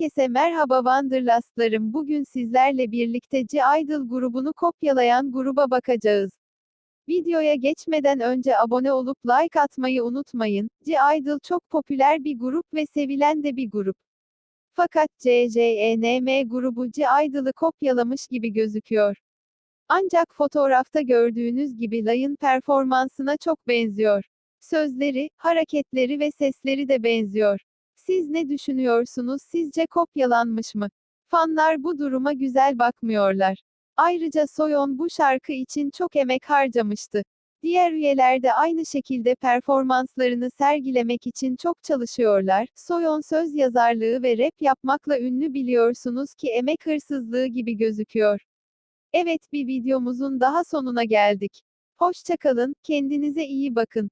Herkese merhaba Wanderlust'larım. Bugün sizlerle birlikte G-Idol grubunu kopyalayan gruba bakacağız. Videoya geçmeden önce abone olup like atmayı unutmayın. G-Idol çok popüler bir grup ve sevilen de bir grup. Fakat CJNM grubu G-Idol'ı kopyalamış gibi gözüküyor. Ancak fotoğrafta gördüğünüz gibi Lay'ın performansına çok benziyor. Sözleri, hareketleri ve sesleri de benziyor. Siz ne düşünüyorsunuz? Sizce kopyalanmış mı? Fanlar bu duruma güzel bakmıyorlar. Ayrıca Soyeon bu şarkı için çok emek harcamıştı. Diğer üyeler de aynı şekilde performanslarını sergilemek için çok çalışıyorlar. Soyeon söz yazarlığı ve rap yapmakla ünlü biliyorsunuz ki emek hırsızlığı gibi gözüküyor. Evet bir videomuzun daha sonuna geldik. Hoşçakalın, kendinize iyi bakın.